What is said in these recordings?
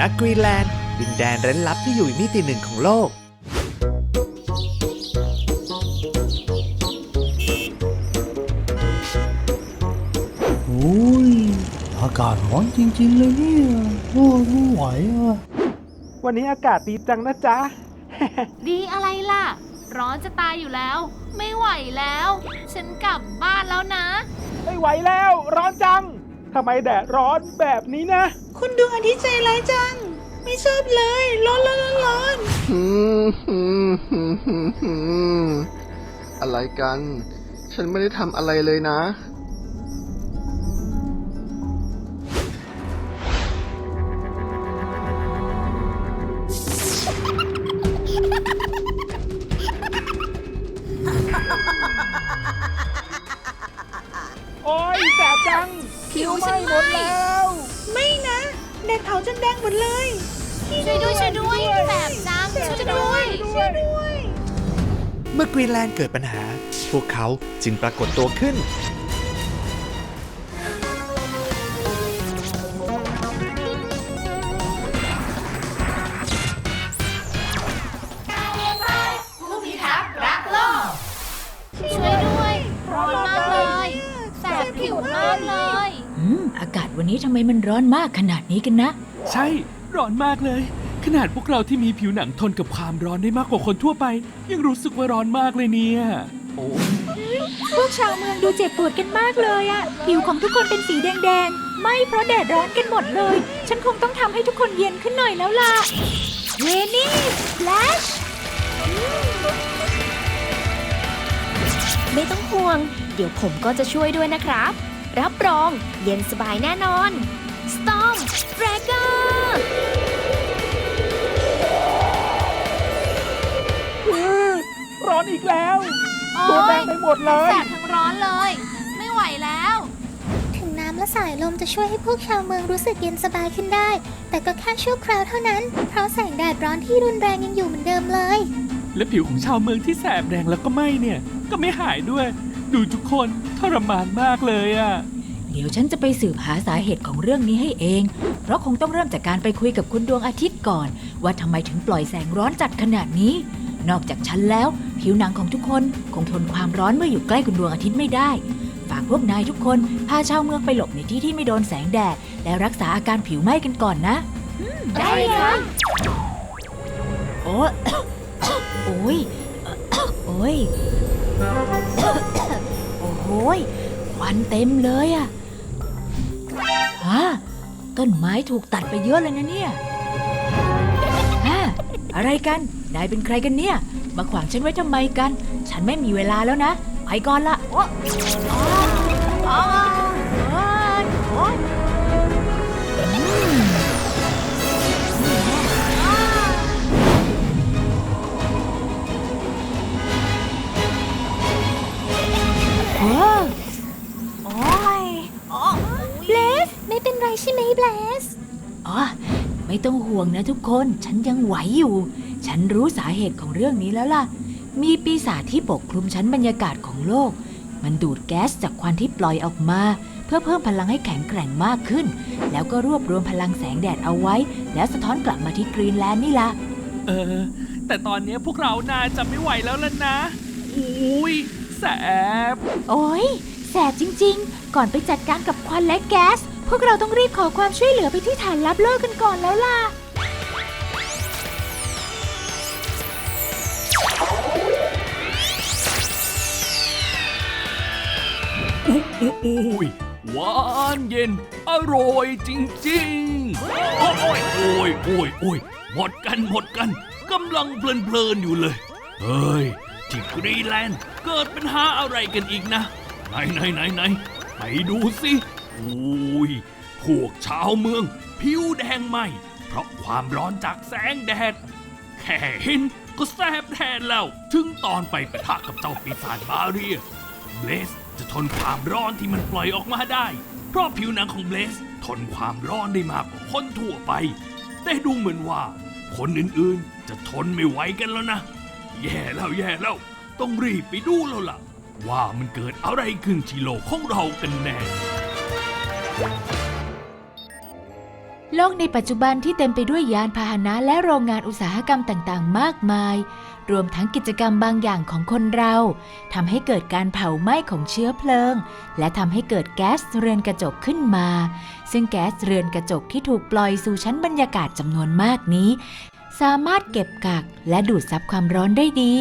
ณกรีนแลนด์ดินแดนเร้นลับที่อยู่อีกมิติหนึ่งของโลกโอ้ยอากาศร้อนจริง ๆ เลยเนี่ยโอ้ยไม่ไหวอะ วันนี้อากาศดีจังนะจ๊ะ ดีอะไรล่ะ ร้อนจะตายอยู่แล้ว ไม่ไหวแล้ว ฉันกลับบ้านแล้วนะ ไม่ไหวแล้ว ร้อนจัง ทำไมแดดร้อนแบบนี้นะ คุณดวงอาทิตย์ใจร้ายจัง ไม่ชอบเลย ร้อนร้อนร้อนร้อนหืมหืมหืมหืมหืมอะไรกัน ฉันไม่ได้ทำอะไรเลยนะ ผิวฉันไหม้ไม่นะแดดเผาจนแดงหมดเลยช่วยด้วยช่วยด้วยแสบจังช่วยด้วยช่วยด้วย เมื่อกรีนแลนด์เกิดปัญหา พวกเขาจึงปรากฏตัวขึ้น วันนี้ทำไมมันร้อนมากขนาดนี้กันนะ ใช่ ร้อนมากเลย ขนาดพวกเราที่มีผิวหนังทนกับความร้อนได้มากกว่าคนทั่วไป ยังรู้สึกว่าร้อนมากเลยเนี่ยโอ้พวกชาวเมืองดูเจ็บปวดกันมากเลยอะผิวของทุกคนเป็นสีแดงๆ ไม่เพราะแดดร้อนกันหมดเลย ฉันคงต้องทำให้ทุกคนเย็นขึ้นหน่อยแล้วล่ะเรนี่แฟลชไม่ต้องห่วง เดี๋ยวผมก็จะช่วยด้วยนะครับ รับรองเย็นสบายแน่นอน Storm Breaker ร้อนอีกแล้วโอ้ตัวแดยงไปหมดเลยแสบทั้งร้อนเลย ไม่ไหวแล้ว ถึงน้ำและสายลมจะช่วยให้พวกชาวเมืองรู้สึกเย็นสบายขึ้นได้ แต่ก็แค่ชั่วคราวเท่านั้น เพราะแสงแดดร้อนที่รุนแรงยังอยู่เหมือนเดิมเลย และผิวของชาวเมืองที่แสบแดงแล้วก็ไหม้เนี่ย ก็ไม่หายด้วย ดูทุกคนทรมานมากเลยอะเดี๋ยวฉันจะไปสืบหาสาเหตุของเรื่องนี้ให้เอง เพราะคงต้องเริ่มจากการไปคุยกับคุณดวงอาทิตย์ก่อน ว่าทำไมถึงปล่อยแสงร้อนจัดขนาดนี้ นอกจากฉันแล้ว ผิวหนังของทุกคนคงทนความร้อนเมื่ออยู่ใกล้คุณดวงอาทิตย์ไม่ได้ ฝากพวกนายทุกคนพาชาวเมืองไปหลบในที่ที่ไม่โดนแสงแดด และรักษาอาการผิวไหม้กันก่อนนะได้ครับโอ้ โอ้ยโอ้ยโอ้โหยควันเต็มเลยอะฮะต้นไม้ถูกตัดไปเยอะเลยนะเนี่ยฮะอะไรกัน นายเป็นใครกันเนี่ย มาขวางฉันไว้ทำไมกัน ฉันไม่มีเวลาแล้วนะ ไปก่อนละโอ้ เบลสอ๋อ ไม่ต้องห่วงนะทุกคน ฉันยังไหวอยู่ ฉันรู้สาเหตุของเรื่องนี้แล้วล่ะ มีปีศาจที่ปกคลุมชั้นบรรยากาศของโลก มันดูดแก๊สจากควันที่ปล่อยออกมา เพื่อเพิ่มพลังให้แข็งแกร่งมากขึ้น แล้วก็รวบรวมพลังแสงแดดเอาไว้ แล้วสะท้อนกลับมาที่กรีนแลนด์นี่ล่ะ เออ แต่ตอนเนี้ยพวกเราน่าจะไม่ไหวแล้วล่ะนะ อุ้ยแสบ โอ้ยแสบจริงๆ ก่อนไปจัดการกับควันและแก๊ส พวกเราต้องรีบขอความช่วยเหลือไปที่ฐานลับโลกกันก่อนแล้วล่ะโอ้ยหวานเย็น อร่อยจริงๆ โอ้ยโอ้ยโอ้ยโอ้ยหมดกันหมดกันกำลังเพลินๆอยู่เลย เฮ้ย ที่กรีนแลนด์เกิดปัญหาอะไรกันอีกนะ ไหนไหนไหนไหนไปดูสิ อุ้ยพวกชาวเมือง ผิวแดงไหมเพราะความร้อนจากแสงแดด แค่เห็นก็แสบแทนแล้ว ถึงตอนไปปะทะกับเจ้าปีศาจบาเรีย เบลสจะทนความร้อนที่มันปล่อยออกมาได้ เพราะผิวหนังของเบลสทนความร้อนได้มากกว่าคนทั่วไป แต่ดูเหมือนว่า คนอื่นๆ จะทนไม่ไหวกันแล้วนะ แย่แล้วแย่แล้ว ต้องรีบไปดูแล้วล่ะ ว่ามันเกิดอะไรขึ้นที่โลกของเรากันแน่ โลกในปัจจุบันที่เต็มไปด้วยยานพาหนะและโรงงานอุตสาหกรรมต่างๆ มากมาย รวมทั้งกิจกรรมบางอย่างของคนเราทำให้เกิดการเผาไหม้ของเชื้อเพลิง และทำให้เกิดแก๊สเรือนกระจกขึ้นมา ซึ่งแก๊สเรือนกระจกที่ถูกปล่อยสู่ชั้นบรรยากาศจำนวนมากนี้ สามารถเก็บกักและดูดซับความร้อนได้ดี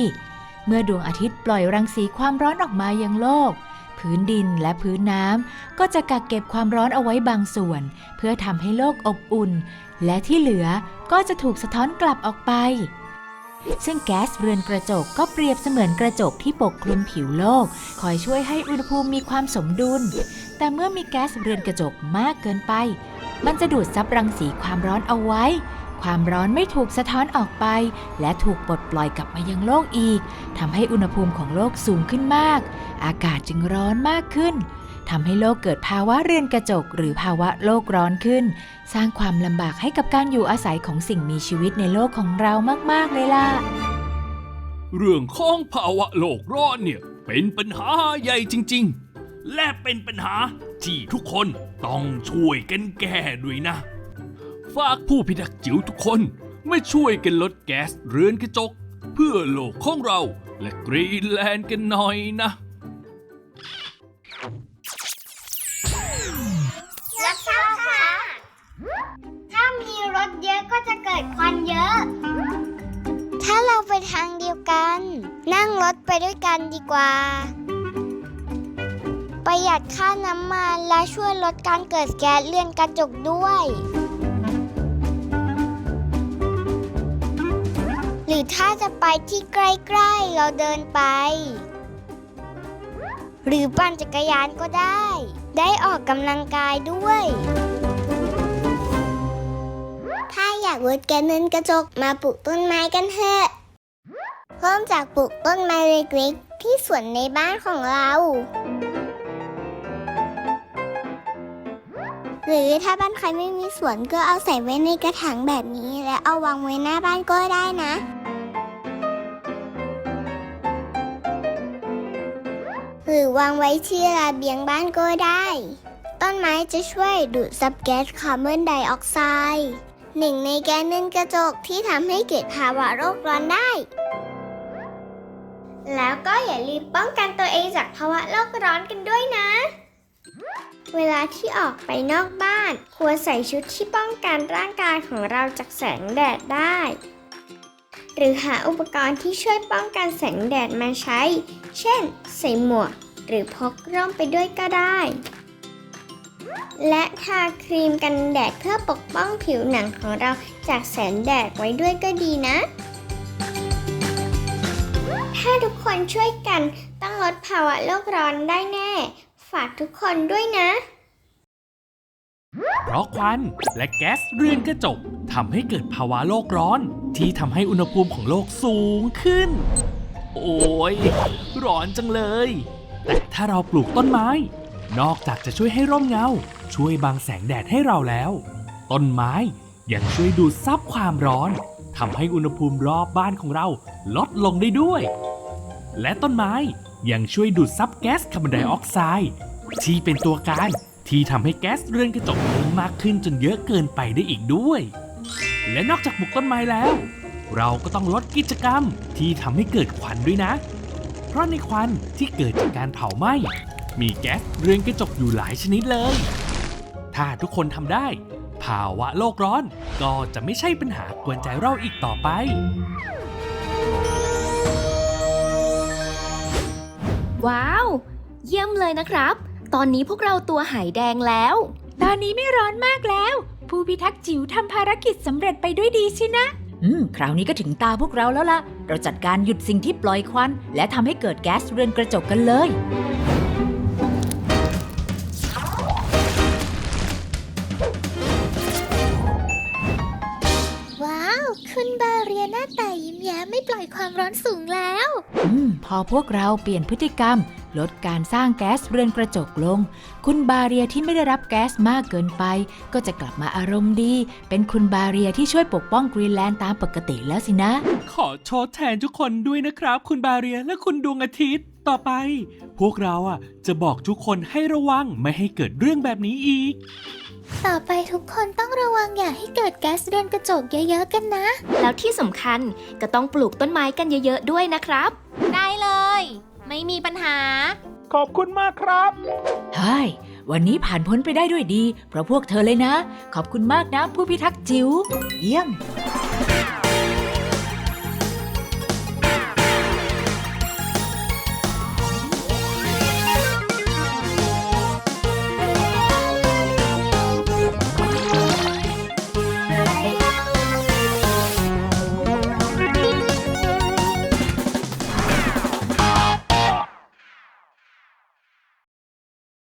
เมื่อดวงอาทิตย์ปล่อยรังสีความร้อนออกมายังโลก พื้นดินและพื้นน้ำก็จะกักเก็บความร้อนเอาไว้บางส่วน เพื่อทำให้โลกอบอุ่น และที่เหลือก็จะถูกสะท้อนกลับออกไป ซึ่งแก๊สเรือนกระจกก็เปรียบเสมือนกระจกที่ปกคลุมผิวโลก คอยช่วยให้อุณหภูมิมีความสมดุล แต่เมื่อมีแก๊สเรือนกระจกมากเกินไป มันจะดูดซับรังสีความร้อนเอาไว้ ความร้อนไม่ถูกสะท้อนออกไป และถูกปลดปล่อยกลับมายังโลกอีกทำให้อุณหภูมิของโลกสูงขึ้นมาก อากาศจึงร้อนมากขึ้นทำให้โลกเกิดภาวะเรือนกระจก หรือภาวะโลกร้อนขึ้น สร้างความลำบากให้กับการอยู่อาศัยของสิ่งมีชีวิตในโลกของเรามาก ๆ เลยล่ะ เรื่องของภาวะโลกร้อนเนี่ย เป็นปัญหาใหญ่จริง ๆ และเป็นปัญหาที่ทุกคนต้องช่วยกันแก้ด้วยนะ ฝากผู้พิทักษ์จิ๋วทุกคนมาช่วยกันลดแก๊สเรือนกระจก เพื่อโลกของเราและกรีนแลนด์กันหน่อยนะ รับทราบค่ะ ถ้ามีรถเยอะก็จะเกิดควันเยอะ ถ้าเราไปทางเดียวกัน นั่งรถไปด้วยกันดีกว่า ประหยัดค่าน้ำมันและช่วยลดการเกิดแก๊สเรือนกระจกด้วย รือถ้าจะไปที่ใกล้ๆเราเดินไป หรือปั่นจักรยานก็ได้ ได้ออกกำลังกายด้วย ถ้าอยากลดแก๊สเรือนกระจกมาปลูกต้นไม้กันเถอะเริ่มจากปลูกต้นไม้เล็กๆที่สวนในบ้านของเรา หรือถ้าบ้านใครไม่มีสวนก็เอาใส่ไว้ในกระถางแบบนี้ และเอาวางไว้หน้าบ้านก็ได้นะ หรือวางไว้ที่ระเบียงบ้านก็ได้ ต้นไม้จะช่วยดูดซับแก๊สคาร์บอนไดออกไซด์หนึ่งในแก๊สเรือนกระจกที่ทำให้เกิดภาวะโลกร้อนได้ แล้วก็อย่าลืมป้องกันตัวเองจากภาวะโลกร้อนกันด้วยนะ เวลาที่ออกไปนอกบ้าน ควรใส่ชุดที่ป้องกันร่างกายของเราจากแสงแดดได้ หรือหาอุปกรณ์ที่ช่วยป้องกันแสงแดดมาใช้ เช่น ใส่หมวก หรือพกร่มไปด้วยก็ได้ และทาครีมกันแดดเพื่อปกป้องผิวหนังของเราจากแสงแดดไว้ด้วยก็ดีนะ ถ้าทุกคนช่วยกันต้องลดภาวะโลกร้อนได้แน่ ฝากทุกคนด้วยนะ เพราะควันและแก๊สเรือนกระจกำให้เกิดภาวะโลกร้อน ที่ทำให้อุณหภูมิของโลกสูงขึ้น โอ้ยร้อนจังเลย แต่ถ้าเราปลูกต้นไม้ นอกจากจะช่วยให้ร่มเงา ช่วยบังแสงแดดให้เราแล้ว ต้นไม้ยังช่วยดูดซับความร้อนทำให้อุณหภูมิรอบบ้านของเราลดลงได้ด้วย และต้นไม้ยังช่วยดูดซับแก๊สคาร์บอนไดออกไซด์ที่เป็นตัวการที่ทำให้แก๊สเรือนกระจกเพิ่มมากขึ้นจนเยอะเกินไปได้อีกด้วย และนอกจากปลูกต้นไม้แล้ว เราก็ต้องลดกิจกรรมที่ทำให้เกิดควันด้วยนะ เพราะในควันที่เกิดจากการเผาไหม้มีแก๊สเรือนกระจกอยู่หลายชนิดเลย ถ้าทุกคนทำได้ ภาวะโลกร้อนก็จะไม่ใช่ปัญหากวนใจเราอีกต่อไป ว้าว เยี่ยมเลยนะครับ ตอนนี้พวกเราตัวหายแดงแล้ว ตอนนี้ไม่ร้อนมากแล้ว ผู้พิทักษ์จิ๋วทำภารกิจสำเร็จไปด้วยดีสินะ อืม คราวนี้ก็ถึงตาพวกเราแล้วล่ะ เราจัดการหยุดสิ่งที่ปล่อยควัน และทำให้เกิดแก๊สเรือนกระจกกันเลย ว้าว คุณบาเรียหน้าตายิ้มแย้มไม่ปล่อยความร้อนสูงแล้ว อืม พอพวกเราเปลี่ยนพฤติกรรม ลดการสร้างแก๊สเรือนกระจกลง คุณบาเรียที่ไม่ได้รับแก๊สมากเกินไป ก็จะกลับมาอารมณ์ดี เป็นคุณบาเรียที่ช่วยปกป้องกรีนแลนด์ตามปกติแล้วสินะ ขอโทษแทนทุกคนด้วยนะครับ คุณบาเรียและคุณดวงอาทิตย์ ต่อไป พวกเราอะจะบอกทุกคนให้ระวังไม่ให้เกิดเรื่องแบบนี้อีก ต่อไปทุกคนต้องระวังอย่าให้เกิดแก๊สเรือนกระจกเยอะๆกันนะ แล้วที่สำคัญก็ต้องปลูกต้นไม้กันเยอะๆด้วยนะครับ ได้เลย ไม่มีปัญหา ขอบคุณมากครับ เฮ้ย วันนี้ผ่านพ้นไปได้ด้วยดี เพราะพวกเธอเลยนะ ขอบคุณมากนะ ผู้พิทักษ์จิ๋วเยี่ยม